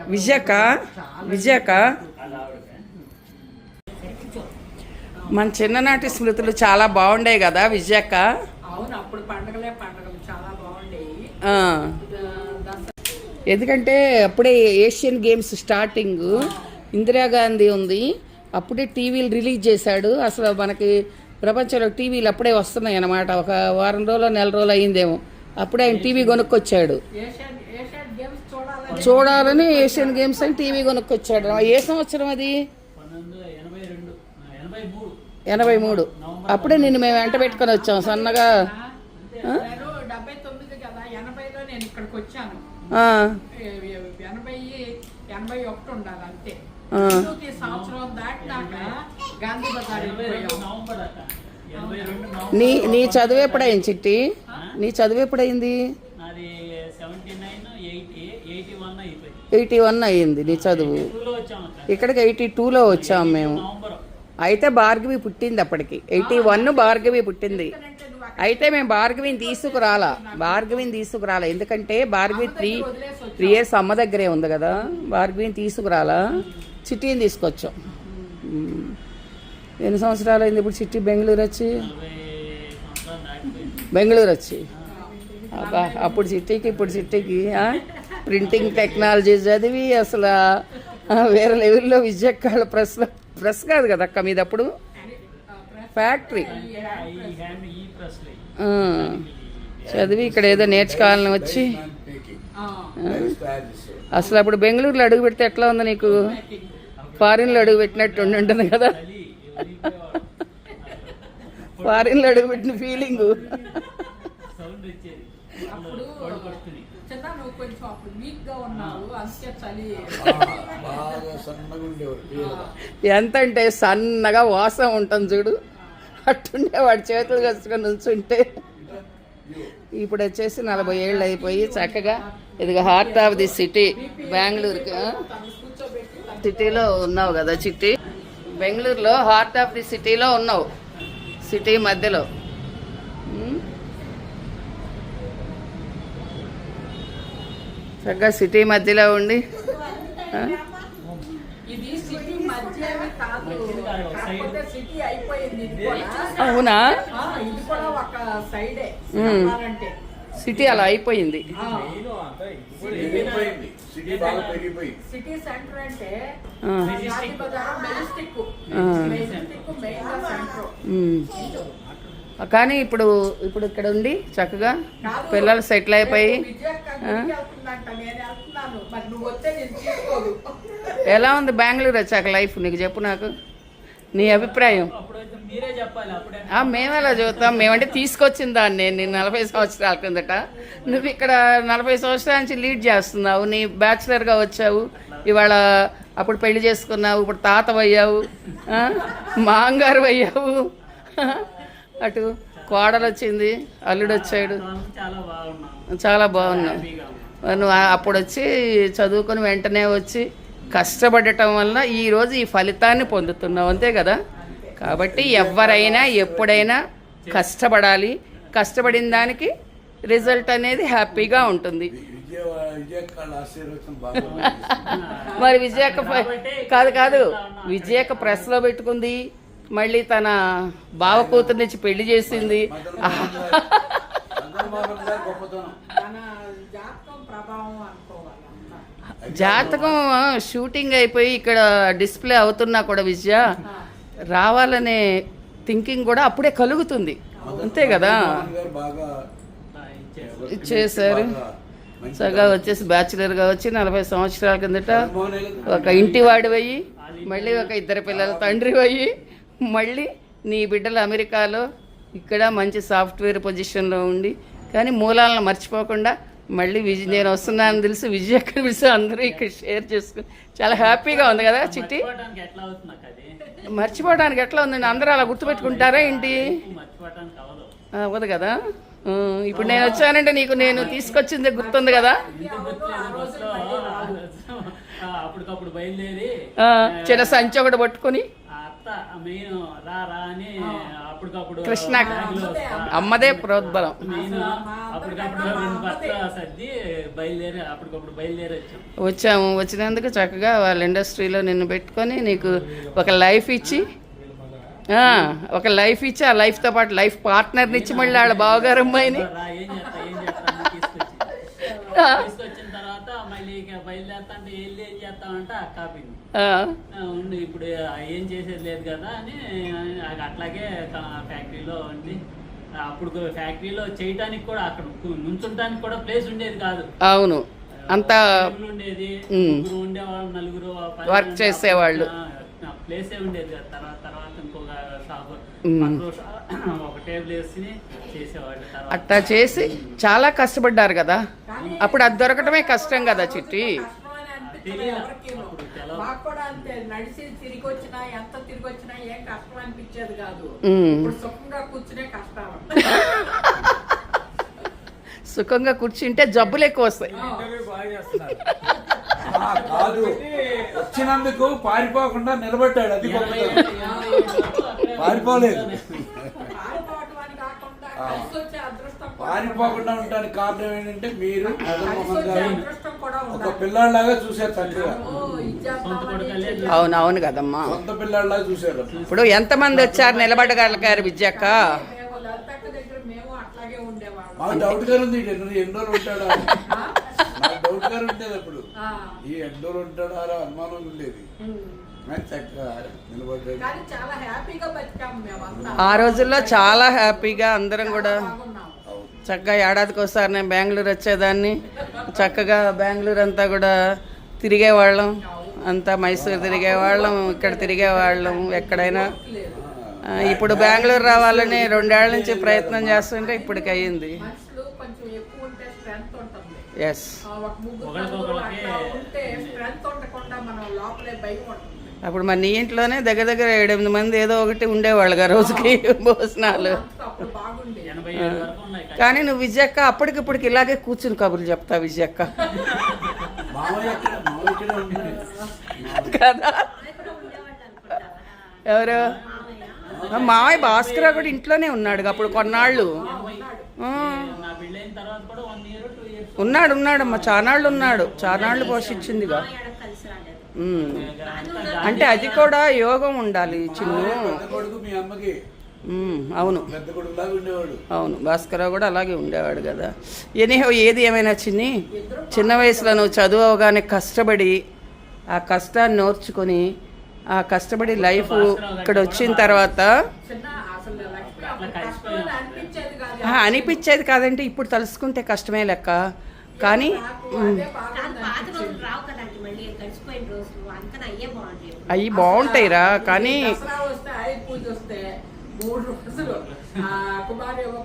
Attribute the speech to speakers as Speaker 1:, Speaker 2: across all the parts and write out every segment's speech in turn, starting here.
Speaker 1: విజయక? విజయక? మన చిన్ననాటి స్మృతులు చాలా బాగుండే కదా విజయక?
Speaker 2: బాగుండేవి.
Speaker 1: ఎందుకంటే అప్పుడే ఏషియన్ గేమ్స్ స్టార్టింగ్ ఇందిరాగాంధీ ఉంది. అప్పుడే టీవీలు రిలీజ్ చేశాడు. అసలు మనకి ప్రపంచంలో టీవీలు అప్పుడే వస్తున్నాయి అన్నమాట. ఒక వారం రోజులు నెల రోజులు అయిందేమో అప్పుడే ఆయన టీవీ కొనుక్కొచ్చాడు.
Speaker 2: చూడాలని
Speaker 1: ఏషియన్ గేమ్స్ అని టీవీ కొనుక్కొచ్చాడు. ఏ సంవత్సరం అది?
Speaker 3: ఎనభై మూడు.
Speaker 1: అప్పుడే నిన్ను మేము వెంట పెట్టుకొని వచ్చాం సన్నగా. నీ నీ చదువు ఎప్పుడైంది చిట్టి? నీ చదువు ఎప్పుడైంది
Speaker 3: నాది seventy nine eighty eighty one అయిపోయింది
Speaker 1: ఎయిటీ వన్ అయ్యింది నీ చదువు. ఇక్కడికి ఎయిటీ టూలో వచ్చాము మేము. అయితే భార్గవి పుట్టింది అప్పటికి. ఎయిటీ వన్ భార్గవి పుట్టింది. అయితే మేము భార్గవిని తీసుకురాలా. భార్గవిని తీసుకురాలా. ఎందుకంటే భార్గవి త్రీ త్రీ ఇయర్స్ అమ్మ దగ్గరే ఉంది కదా. భార్గవిని తీసుకురాలా. చిట్టిని తీసుకొచ్చాం. ఎన్ని సంవత్సరాలు అయింది ఇప్పుడు చిట్టి బెంగళూరు వచ్చి బెంగళూరు వచ్చి అబ్బా అప్పుడు చిట్టికి ఇప్పుడు చిట్టికి ప్రింటింగ్ టెక్నాలజీ చదివి అసలు ఆ, వేరే లెవెల్లో విజయకాళ్ళ ప్రెస్ ప్రెస్ కాదు కదా అక్క మీద అప్పుడు. ఫ్యాక్టరీ చదివి ఇక్కడ ఏదో నేర్చుకోవాలని వచ్చి.
Speaker 2: ఆ,
Speaker 1: అసలు అప్పుడు బెంగళూరులో అడుగు పెడితే ఎట్లా ఉంది నీకు? ఫారిన్లో అడుగు పెట్టినట్టు ఉండి ఉంటుంది కదా. ఫారిన్లో అడుగు పెట్టిన ఫీలింగ్ ఎంత అంటే సన్నగా వాసన ఉంటుంది చూడు. అట్టుండే వాడి చేతులు కసుకొని నుంచుంటే. ఇప్పుడు వచ్చేసి నలభై ఏళ్ళు అయిపోయి చక్కగా ఇదిగో హార్ట్ ఆఫ్ ది సిటీ బెంగళూరుకి? సిటీలో ఉన్నావు కదా చిట్టి. బెంగళూరులో హార్ట్ ఆఫ్ ది సిటీలో ఉన్నావు. సిటీ మధ్యలో. చక్కగా సిటీ మధ్యలో ఉండి ఆ?
Speaker 2: ఇది సిటీ మధ్యమే కాదు. కాకపోతే సిటీ అయిపోయింది ఇది కూడా.
Speaker 1: అవునా? సిటీ అలా అయిపోయింది.
Speaker 4: సిటీ
Speaker 1: కానీ ఇప్పుడు ఇప్పుడు ఇక్కడ ఉండి చక్కగా పిల్లలు సెటిల్ అయిపోయి ఎలా ఉంది బెంగళూరు వచ్చాక లైఫ్? నీకు చెప్పు నాకు. నీ అభిప్రాయం?
Speaker 3: అప్పుడైతే మీరే చెప్పాలి అప్పుడే.
Speaker 1: ఆ, మేము ఎలా చూస్తాం మేమంటే తీసుకొచ్చిన దాన్ని నేను నీ నలభై సంవత్సరాల కిందట. నువ్వు ఇక్కడ నలభై సంవత్సరాల నుంచి లీడ్ చేస్తున్నావు. నీ బ్యాచులర్గా వచ్చావు. ఇవాళ అప్పుడు పెళ్ళి చేసుకున్నావు. ఇప్పుడు తాత అయ్యావు ఆ, మాంగారు అయ్యావు. అటు కోడలు వచ్చింది అల్లుడు వచ్చాడు
Speaker 3: చాలా బాగున్నాం.
Speaker 1: నువ్వు అప్పుడు వచ్చి చదువుకొని వెంటనే వచ్చి కష్టపడటం వల్ల ఈరోజు ఈ ఫలితాన్ని పొందుతున్నావు అంతే కదా? కాబట్టి ఎవరైనా ఎప్పుడైనా కష్టపడాలి. కష్టపడిన దానికి రిజల్ట్ అనేది హ్యాపీగా ఉంటుంది. మరి విజయక కాదు కాదు. విజయక ప్రెస్లో పెట్టుకుంది. మళ్ళీ తన బావ కూతురు నుంచి పెళ్ళి చేసింది.
Speaker 2: జాతకం
Speaker 1: షూటింగ్ అయిపోయి ఇక్కడ డిస్ప్లే అవుతున్నా కూడా విజయ రావాలనే థింకింగ్ కూడా అప్పుడే కలుగుతుంది. అంతే కదా? ఇచ్చేసారు చక్కగా వచ్చేసి బ్యాచులర్గా వచ్చి నలభై సంవత్సరాల కిందట ఒక ఇంటి వాడి మళ్ళీ ఒక ఇద్దరు పిల్లల తండ్రి అయ్యి మళ్ళీ నీ బిడ్డలు అమెరికాలో ఇక్కడ మంచి సాఫ్ట్వేర్ పొజిషన్లో ఉండి కానీ మూలాలను మర్చిపోకుండా మళ్ళీ విజయ్ నేను వస్తున్నానని తెలిసి విజయ్ ఎక్కడ పిలిచి అందరూ ఇక్కడ షేర్ చేసుకుని చాలా హ్యాపీగా ఉంది కదా చిట్టి?
Speaker 3: మర్చిపోవడానికి ఎట్లా
Speaker 1: ఉందండి అందరూ అలా గుర్తుపెట్టుకుంటారా ఏంటి?
Speaker 3: అవ్వదు.
Speaker 1: కదా? ఇప్పుడు నేను వచ్చానంటే నీకు నేను తీసుకొచ్చింది గుర్తుంది కదా? చిన్న సంచి ఒకటి పట్టుకొని
Speaker 3: ఆ అత్త మెయిన్ రా రా అని అప్పుడు అప్పటికప్పుడు
Speaker 1: కృష్ణ. అమ్మదే ప్రోద్బలం.
Speaker 3: నేను అప్పటికప్పుడు రెండు బట్టలు సర్ది బయలుదేరి అప్పటికప్పుడు బయలుదేరి వచ్చాం.
Speaker 1: వచ్చాము. వచ్చినందుకు చక్కగా వాళ్ళ ఇండస్ట్రీలో నిన్ను పెట్టుకొని నీకు ఒక లైఫ్ ఇచ్చి ఆ, ఒక లైఫ్ ఇచ్చి ఆ లైఫ్తో పాటు లైఫ్ పార్ట్నర్ని ఇచ్చి మళ్ళీ వాళ్ళ బావగారు అమ్మాయిని.
Speaker 3: మళ్ళీ ఇక బయలుదేరుతా అంటే ఏం చేస్తామంటే
Speaker 1: ఆ,
Speaker 3: ఉండు ఇప్పుడు ఏం చేసేది లేదు కదా అని అట్లాగే ఫ్యాక్టరీలో ఉండి అప్పుడు ఫ్యాక్టరీలో చేయటానికి కూడా అక్కడ నుంచుంటానికి కూడా ప్లేస్ ఉండేది కాదు.
Speaker 1: అవును. అంతా
Speaker 3: ఉండేది ఉండేవాళ్ళు నలుగురు
Speaker 1: వర్క్ చేసేవాళ్ళు.
Speaker 3: ప్లేసే ఉండేది కదా. తర్వాత తర్వాత ఇంకొక షాప్ ఒక టేబుల్ వేసి
Speaker 1: అట్టా చేసి చాలా కష్టపడ్డారు కదా. అప్పుడు అది దొరకటమే కష్టం కదా చిట్టి.
Speaker 2: కష్టం అని అనిపించదు
Speaker 3: తెలియదు.
Speaker 2: ఎవరికీను.
Speaker 3: అప్పుడు తెలవదు.
Speaker 2: మాకు కూడా అంతే నడిచి తిరిగి వచ్చినా ఎంత తిరిగి వచ్చినా ఏం కష్టం అనిపించేది కాదు.
Speaker 1: ఉమ్.
Speaker 2: ఇప్పుడు సుఖంగా కూర్చునే కష్టం.
Speaker 1: సుఖంగా కూర్చుంటే జబ్బులు ఎక్కువ వస్తాయి.
Speaker 4: ఆ, కాదు. వచ్చినందుకు పారిపోకుండా నిలబడ్డాడు అది పారిపోలేదు.
Speaker 2: పారిపోవటం అని కాకుండా
Speaker 4: ఆ.
Speaker 2: కలిసి వచ్చే అదృష్టం కూడా
Speaker 4: పారిపోకుండా ఉండడానికి కారణం ఏంటంటే మీరు ఒక. పిల్లాడిలాగా చూశారు చక్కగా.
Speaker 2: ఓ, ఇది చేస్తామని,
Speaker 3: సొంత కొడుకు
Speaker 2: ఇది
Speaker 3: లేదు.
Speaker 2: చేస్తామని.
Speaker 1: అవును అవును కదమ్మా.
Speaker 4: సొంత పిల్లాడిలాగా చూశారు.
Speaker 1: ఇప్పుడు ఎంతమంది వచ్చారు? నిలబడగలిగారు విద్యక్క?
Speaker 2: మేము లలితక్క దగ్గర మేము అట్లాగే ఉండేవాళ్ళం.
Speaker 4: మాకు డౌట్ గారు ఉంది. ఎన్ని రోజులు ఉంటాడా? డౌట్ గారు ఉండేది అప్పుడు.
Speaker 2: ఆ.
Speaker 4: ఈ ఎన్ని రోజులు ఉంటాడా అని అనుమానం ఉండేది.
Speaker 2: మేమంతా
Speaker 1: ఆ రోజుల్లో చాలా హ్యాపీగా అందరం కూడా. చక్కగా ఏడాదికి ఒకసారి నేను బెంగళూరు వచ్చేదాన్ని. చక్కగా బెంగళూరు అంతా కూడా తిరిగేవాళ్ళం. అంతా మైసూరు తిరిగేవాళ్ళం ఇక్కడ తిరిగేవాళ్ళం ఎక్కడైనా. ఇప్పుడు బెంగళూరు రావాలని రెండేళ్ళ నుంచి ప్రయత్నం చేస్తుంటే ఇప్పటికి అయ్యింది.
Speaker 2: మనుషులు కొంచెం ఎక్కువ ఉంటే స్ట్రెంత్ ఉంటుంది.
Speaker 1: ఎస్
Speaker 2: మనం
Speaker 1: అప్పుడు మరి నీ ఇంట్లోనే దగ్గర దగ్గర ఏడెనిమిది మంది ఏదో ఒకటి ఉండేవాళ్ళుగా రోజుకి భోజనాలు. కానీ. నువ్వు విజయక్క అప్పటికిప్పటికి ఇలాగే కూర్చుని కబుర్లు చెప్తా విజయక్క. కదా? ఎవరు? మావయ్య భాస్కర్ కూడా ఇంట్లోనే ఉన్నాడు అప్పుడు కొన్నాళ్ళు. ఉన్నాడు ఉన్నాడు అమ్మ. చానాళ్ళు ఉన్నాడు. చానాళ్ళు పోషించిందిగా. అంటే అది కూడా యోగం ఉండాలి చిన్ను. అవును. అవును భాస్కరరావు కూడా అలాగే ఉండేవాడు కదా. ఎనీహో ఏది ఏమైనా చిన్ని చిన్న వయసులో నువ్వు చదువు అవగానే కష్టపడి ఆ కష్టాన్ని నోర్చుకొని ఆ కష్టపడి లైఫ్ ఇక్కడ వచ్చిన తర్వాత
Speaker 2: అనిపించేది
Speaker 1: కాదంటే ఇప్పుడు తలుసుకుంటే కష్టమే లెక్క. కానీ
Speaker 2: నాకు
Speaker 1: ఉమ్,
Speaker 2: అదే బాగుంది
Speaker 5: కానీ పాత
Speaker 2: అనిపించేది.
Speaker 5: రోజులు రావు కదండి మళ్ళీ గడిచిపోయిన రోజులు అందుకని అయ్యే బాగుంటాయి
Speaker 1: అవి బాగుంటాయిరా కానీ
Speaker 2: దసరా వస్తే ఆయుధ పూజ వస్తే మూడు రోజులు ఆ కుమారి ఏమో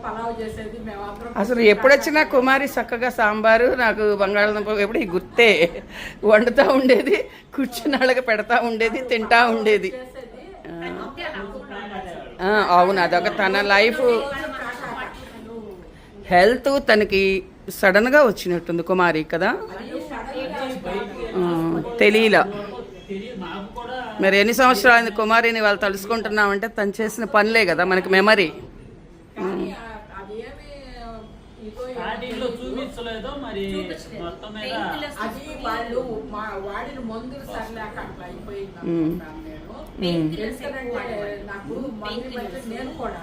Speaker 2: పలావ్ చేసేది మేమందరం
Speaker 1: అసలు ఎప్పుడొచ్చినా కుమారి చక్కగా సాంబారు నాకు బంగాళదుంప ఎప్పుడు ఈ గుర్తే వండుతూ ఉండేది కూర్చుని వాళ్ళకి పెడతా ఉండేది తింటా ఉండేది. అవును అదొక తన లైఫ్. హెల్త్ తనకి సడన్గా వచ్చినట్టుంది కుమారి కదా? ఆ, తెలీలా
Speaker 3: తెలియదు మాకు కూడా
Speaker 1: మరి ఎన్ని సంవత్సరాలు కుమారిని వాళ్ళు తలుసుకుంటున్నామంటే తను చేసిన పనులే కదా మనకి మెమరీ
Speaker 2: కానీ ఆ- అది ఏమి ఇదో ఏమో
Speaker 3: స్టార్టింగ్లో చూపించలేదో మరి మొత్తం మీద
Speaker 2: అది వాళ్ళు మా వాడిన మందులు సరిలేక అట్లా అయిపోయింది నాకు నేను కూడా.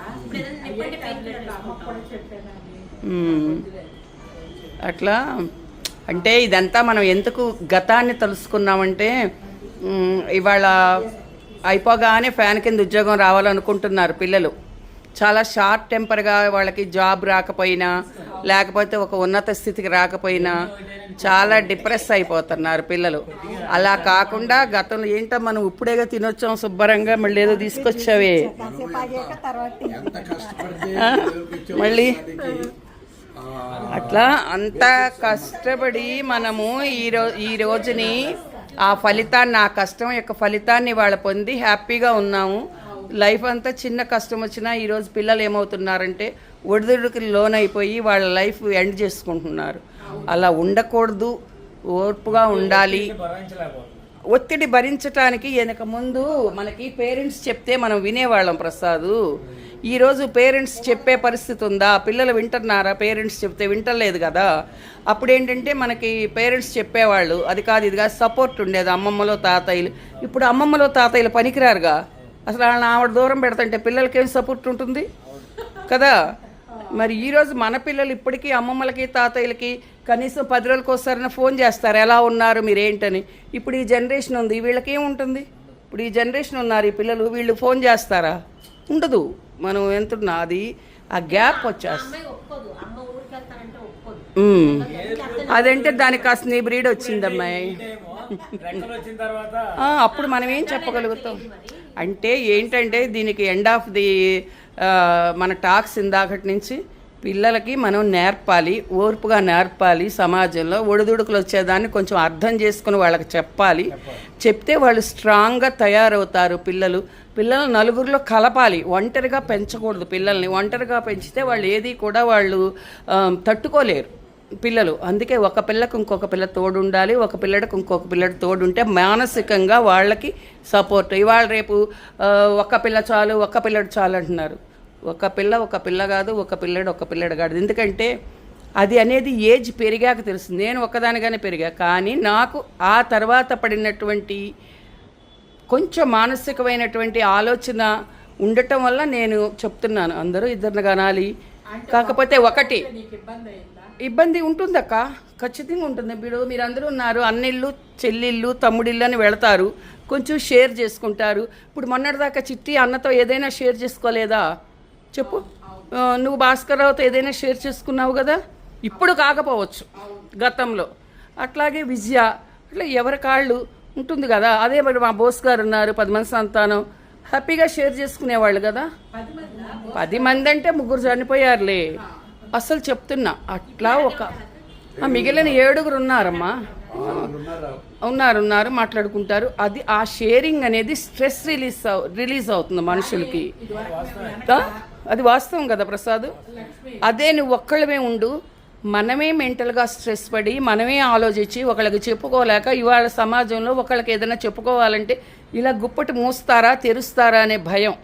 Speaker 1: అట్లా అంటే ఇదంతా మనం ఎందుకు గతాన్ని తెలుసుకున్నామంటే ఇవాళ అయిపోగానే ఫ్యాన్ కింద ఉద్యోగం రావాలనుకుంటున్నారు పిల్లలు చాలా షార్ట్ టెంపర్గా వాళ్ళకి జాబ్ రాకపోయినా లేకపోతే ఒక ఉన్నత స్థితికి రాకపోయినా చాలా డిప్రెస్ అయిపోతున్నారు పిల్లలు అలా కాకుండా గతంలో ఏంటో మనం ఇప్పుడేగా తినొచ్చాం శుభ్రంగా మళ్ళీ ఏదో తీసుకొచ్చావే మళ్ళీ? అట్లా అంత కష్టపడి మనము ఈ రో ఈ రోజుని ఆ ఫలితాన్ని ఆ కష్టం యొక్క ఫలితాన్ని వాళ్ళ పొంది హ్యాపీగా ఉన్నాము. లైఫ్ అంతా చిన్న కష్టం వచ్చినా ఈరోజు పిల్లలు ఏమవుతున్నారంటే ఒడిదుడుకి లోనైపోయి వాళ్ళ లైఫ్ ఎండ్ చేసుకుంటున్నారు. అలా ఉండకూడదు. ఓర్పుగా ఉండాలి. ఒత్తిడి భరించటానికి వెనక ముందు మనకి పేరెంట్స్ చెప్తే మనం వినేవాళ్ళం ప్రసాదు. ఈరోజు పేరెంట్స్ చెప్పే పరిస్థితి ఉందా? పిల్లలు వింటున్నారా? పేరెంట్స్ చెప్తే వింటలేదు కదా. అప్పుడు ఏంటంటే మనకి పేరెంట్స్ చెప్పేవాళ్ళు అది కాదు ఇది కాదు సపోర్ట్ ఉండేది అమ్మమ్మలో తాతయ్యలు. ఇప్పుడు అమ్మమ్మలో తాతయ్యలు పనికిరారుగా? అసలు వాళ్ళని ఆవిడ దూరం పెడతంటే పిల్లలకేం సపోర్ట్ ఉంటుంది? కదా. మరి ఈరోజు మన పిల్లలు ఇప్పటికీ అమ్మమ్మలకి తాతయ్యలకి కనీసం పది రోజులకు ఒకసారి ఫోన్ చేస్తారు ఎలా ఉన్నారు? మీరేంటని? ఇప్పుడు ఈ జనరేషన్ ఉంది వీళ్ళకేముంటుంది ఇప్పుడు ఈ జనరేషన్ ఉన్నారు ఈ పిల్లలు వీళ్ళు ఫోన్ చేస్తారా? ఉండదు. మనం ఎంతున్నా అది ఆ గ్యాప్ వచ్చేస్తుంది. అదంటే దానికి కాస్త నీ బ్రీడ్ వచ్చిందమ్మాయి. అప్పుడు మనం ఏం చెప్పగలుగుతాం? అంటే ఏంటంటే దీనికి ఎండ్ ఆఫ్ ది మన టాక్స్ ఇందాకటి నుంచి పిల్లలకి మనం నేర్పాలి ఓర్పుగా నేర్పాలి సమాజంలో ఒడిదుడుకులు వచ్చేదాన్ని కొంచెం అర్థం చేసుకుని వాళ్ళకి చెప్పాలి. చెప్తే వాళ్ళు స్ట్రాంగ్గా తయారవుతారు పిల్లలు. పిల్లలు నలుగురిలో కలపాలి ఒంటరిగా పెంచకూడదు పిల్లల్ని. ఒంటరిగా పెంచితే వాళ్ళు ఏది కూడా వాళ్ళు తట్టుకోలేరు పిల్లలు. అందుకే ఒక పిల్లకు ఇంకొక పిల్ల తోడు ఉండాలి ఒక పిల్లడికి ఇంకొక పిల్లడు తోడు ఉంటే మానసికంగా వాళ్ళకి సపోర్ట్. ఇవాళ రేపు ఒక్క పిల్ల చాలు ఒక్క పిల్లడు చాలు అంటున్నారు ఒక పిల్ల ఒక పిల్ల కాదు ఒక పిల్లడు ఒక పిల్లడు కాదు. ఎందుకంటే అది అనేది ఏజ్ పెరిగాక తెలుస్తుంది. నేను ఒక్కదానిగానే పెరిగా. కానీ నాకు ఆ తర్వాత పడినటువంటి కొంచెం మానసికమైనటువంటి ఆలోచన ఉండటం వల్ల నేను చెప్తున్నాను. అందరూ ఇద్దరిని కనాలి. కాకపోతే ఒకటి
Speaker 2: ఇబ్బంది
Speaker 1: ఉంటుందక్క. ఖచ్చితంగా ఉంటుంది. ఇప్పుడు మీరందరూ ఉన్నారు. అన్నిళ్ళు చెల్లిళ్ళు తమ్ముడిళ్ళు అని వెళతారు. కొంచెం షేర్ చేసుకుంటారు. ఇప్పుడు మొన్నటిదాకా చిట్టి అన్నతో ఏదైనా షేర్ చేసుకోలేదా? చెప్పు. నువ్వు నువ్వు భాస్కర్రావుతో ఏదైనా షేర్ చేసుకున్నావు కదా? ఇప్పుడు కాకపోవచ్చు గతంలో. అట్లాగే విజయ అట్లా ఎవరి కాళ్ళు ఉంటుంది కదా? అదే మరి మా బోస్ గారు ఉన్నారు పది మంది సంతానం. హ్యాపీగా షేర్ చేసుకునేవాళ్ళు కదా?
Speaker 2: పది మంది
Speaker 1: అంటే ముగ్గురు చనిపోయారులే. అసలు చెప్తున్నా అట్లా ఒక ఆ, మిగిలిన ఏడుగురు ఉన్నారమ్మా. ఉన్నారు ఉన్నారు మాట్లాడుకుంటారు. అది ఆ షేరింగ్ అనేది స్ట్రెస్ రిలీజ్ రిలీజ్ అవుతుంది మనుషులకి. అది వాస్తవం కదా ప్రసాద్? అదే నువ్వు ఒక్కళ్ళమే ఉండు మనమే మెంటల్గా స్ట్రెస్ పడి మనమే ఆలోచించి ఒకళ్ళకి చెప్పుకోలేక ఇవాళ సమాజంలో ఒకళ్ళకి ఏదైనా చెప్పుకోవాలంటే ఇలా గుప్పటి మూస్తారా తెరుస్తారా అనే భయం.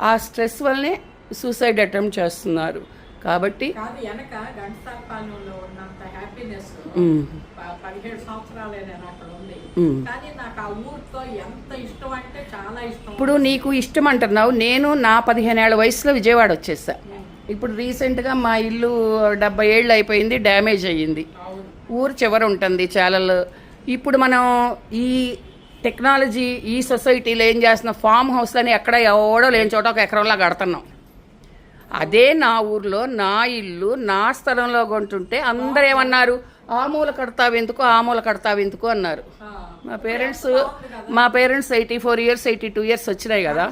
Speaker 1: ఆ స్ట్రెస్ వల్లనే సూసైడ్ అటెంప్ట్ చేస్తున్నారు. కాబట్టి ఇప్పుడు నీకు ఇష్టం అంటున్నావు. నేను నా పదిహేనేళ్ళ వయసులో విజయవాడ వచ్చేసా. ఇప్పుడు రీసెంట్గా మా ఇల్లు డెబ్బై ఏళ్ళు అయిపోయింది డ్యామేజ్ అయ్యింది. ఊరు చివర ఉంటుంది చాలలు ఇప్పుడు మనం ఈ టెక్నాలజీ ఈ సొసైటీలో ఏం చేస్తున్నాం? ఫామ్ హౌస్లని ఎక్కడ ఎవడో లేని చోట ఒక ఎకరంలా కడుతున్నాం. అదే నా ఊర్లో నా ఇల్లు నా స్థలంలో కొంటుంటే అందరు ఏమన్నారు? ఆ మూల కడతావు ఎందుకు? ఆ మూల కడతావు ఎందుకు? అన్నారు. మా పేరెంట్స్ మా parents eighty four years eighty two years వచ్చినాయి కదా.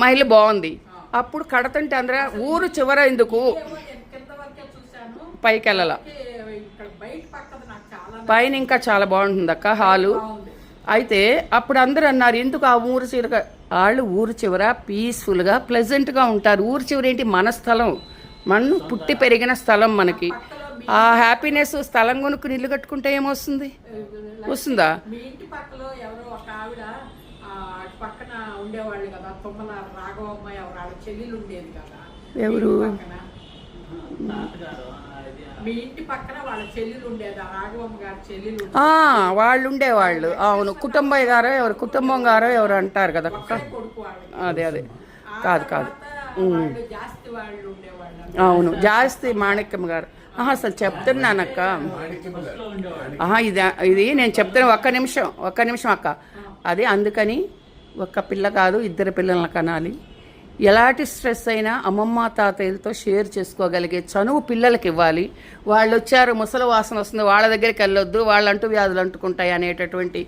Speaker 2: మీ ఇల్లు.
Speaker 1: బాగుంది. అప్పుడు కడతంటే అందరూ ఊరు చివర ఎందుకు? పైకి వెళ్ళాల పైన ఇంకా చాలా బాగుంటుంది అక్క హాలు అయితే అప్పుడు అందరూ అన్నారు ఎందుకు ఆ ఊరు చివర వాళ్ళు ఊరు చివర పీస్ఫుల్గా ప్లెజెంట్గా ఉంటారు. ఊరు చివర ఏంటి? మన స్థలం. మన పుట్టి పెరిగిన స్థలం మనకి. ఆ హ్యాపీనెస్ స్థలం కొనుక్కుని ఇల్లు కట్టుకుంటే ఏమొస్తుంది? వస్తుందా?
Speaker 2: మీ ఇంటి పక్కలో ఎవరో ఒక ఆవిడ ఆ, అటు పక్కన ఉండేవాళ్ళు కదా తుమ్మల రాఘవమ్మ ఎవరు వాళ్ళ చెల్లెలు ఉండేది కదా.
Speaker 1: ఎవరు?
Speaker 2: మీ ఇంటి పక్కన. వాళ్ళ చెల్లెలు ఉండేది? ఆ రాఘవమ్మ గారి చెల్లెలు ఉండేది.
Speaker 1: ఆ, వాళ్ళు ఉండేవాళ్ళు అవును. కుటుంబయ్య గారో ఎవరు? కుటుంబం గారో ఎవరు అంటారు కదా అక్క?
Speaker 2: కొడుకు
Speaker 1: అదే అదే. కాదు కాదు. అవును. జాస్తి మాణిక్యం గారు. ఆహా, అసలు
Speaker 3: ఉండేవాడు
Speaker 1: ఆహా ఇది ఇది నేను చెప్తాను ఒక్క నిమిషం ఒక్క నిమిషం అక్క. అది అందుకని ఒక్క పిల్ల కాదు ఇద్దరు పిల్లల్ని కనాలి. ఎలాంటి స్ట్రెస్ అయినా అమ్మమ్మ తాతయ్యలతో షేర్ చేసుకోగలిగే చనువు పిల్లలకి ఇవ్వాలి. వాళ్ళు వచ్చారు ముసలి వాసన వస్తుంది వాళ్ళ దగ్గరికి వెళ్ళొద్దు వాళ్ళంటూ వ్యాధులు అంటుకుంటాయి అనేటటువంటి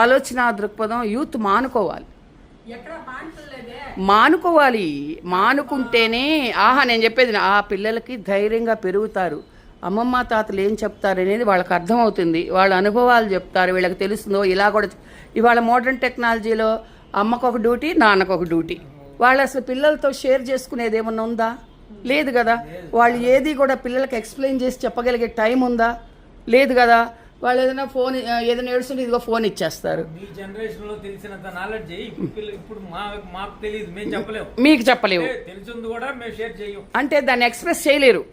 Speaker 1: ఆలోచన దృక్పథం యూత్ మానుకోవాలి. మానుకోవాలి. మానుకుంటేనే ఆహా నేను చెప్పేది ఆ పిల్లలకి ధైర్యంగా పెరుగుతారు. అమ్మమ్మ తాతలు ఏం చెప్తారు అనేది వాళ్ళకి అర్థమవుతుంది. వాళ్ళ అనుభవాలు చెప్తారు. వీళ్ళకి తెలుస్తుందో ఇలా కూడా ఇవాళ మోడర్న్ టెక్నాలజీలో అమ్మకు ఒక డ్యూటీ నాన్నకు ఒక డ్యూటీ వాళ్ళు అసలు పిల్లలతో షేర్ చేసుకునేది ఏమన్నా ఉందా? లేదు కదా. వాళ్ళు ఏది కూడా పిల్లలకి ఎక్స్ప్లెయిన్ చేసి చెప్పగలిగే టైం ఉందా? లేదు కదా. వాళ్ళు ఏదైనా ఫోన్ ఏదైనా ఏడుస్తుంటే ఇదిగో ఫోన్ ఇచ్చేస్తారు.
Speaker 6: మీ జనరేషన్లో తెలిసినంత నాలెడ్జ్ ఇప్పుడు పిల్ల- ఇప్పుడు మా మాకు తెలియదు. మేము చెప్పలేము.
Speaker 1: మీకు చెప్పలేవు.
Speaker 6: అంటే తెలిసింది కూడా మేము షేర్ చేయం
Speaker 1: అంటే దాన్ని ఎక్స్ప్రెస్ చేయలేరు.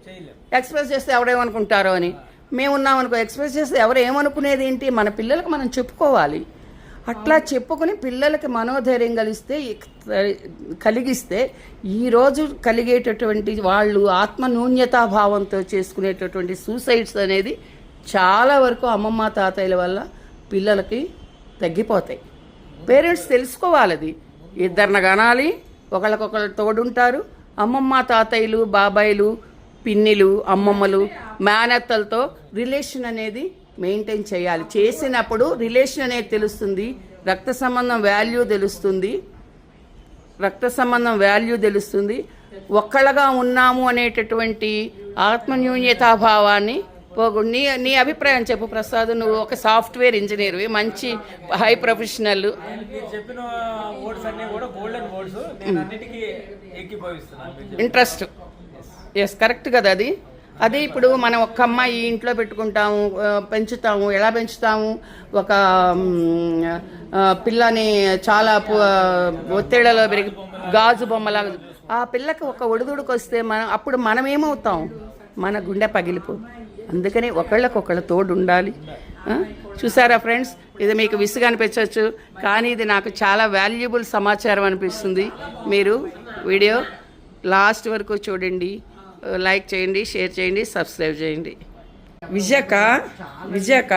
Speaker 1: ఎక్స్ప్రెస్ చేస్తే ఎవరేమనుకుంటారో అని. మేము ఉన్నాం అనుకో ఎక్స్ప్రెస్ చేస్తే ఎవరు ఏమనుకునేది ఏంటి? మన పిల్లలకు మనం చెప్పుకోవాలి. అట్లా చెప్పుకొని పిల్లలకి మనోధైర్యం కలిస్తే కలిగిస్తే ఈరోజు కలిగేటటువంటి వాళ్ళు ఆత్మ న్యూన్యతాభావంతో చేసుకునేటటువంటి సూసైడ్స్ అనేది చాలా వరకు అమ్మమ్మ తాతయ్యల వల్ల పిల్లలకి తగ్గిపోతాయి. పేరెంట్స్ తెలుసుకోవాలి అది. ఇద్దరిని కనాలి ఒకళ్ళకొకళ్ళు తోడుంటారు. అమ్మమ్మ తాతయ్యలు బాబాయిలు పిన్నిలు అమ్మమ్మలు మేనత్తలతో రిలేషన్ అనేది మెయింటైన్ చేయాలి. చేసినప్పుడు రిలేషన్ అనేది తెలుస్తుంది. రక్త సంబంధం వాల్యూ తెలుస్తుంది. రక్త సంబంధం వాల్యూ తెలుస్తుంది. ఒక్కళ్ళగా ఉన్నాము అనేటటువంటి ఆత్మన్యూన్యతాభావాన్ని పోగు నీ నీ అభిప్రాయం చెప్పు ప్రసాద్. నువ్వు ఒక సాఫ్ట్వేర్ ఇంజనీర్వి మంచి high professional. Interest. Yes correct కదా అది? అదే ఇప్పుడు మనం ఒక్క అమ్మాయి ఇంట్లో పెట్టుకుంటాము పెంచుతాము. ఎలా పెంచుతాము? ఒక పిల్లని చాలా పు- ఒత్తిళ్ళలో పెరిగి గాజు బొమ్మలాగా ఆ పిల్లకి ఒక ఒడిదుడుకు వస్తే మనం అప్పుడు మనం ఏమవుతాం మన గుండె పగిలిపో అందుకని ఒకళ్ళకొకళ్ళ తోడు ఉండాలి చూసారా ఫ్రెండ్స్? ఇది మీకు విసుగు అనిపించవచ్చు కానీ ఇది నాకు చాలా వాల్యుబుల్ సమాచారం అనిపిస్తుంది. మీరు వీడియో లాస్ట్ వరకు చూడండి. లైక్ చేయండి షేర్ చేయండి సబ్స్క్రైబ్ చేయండి. విజయక విజయక?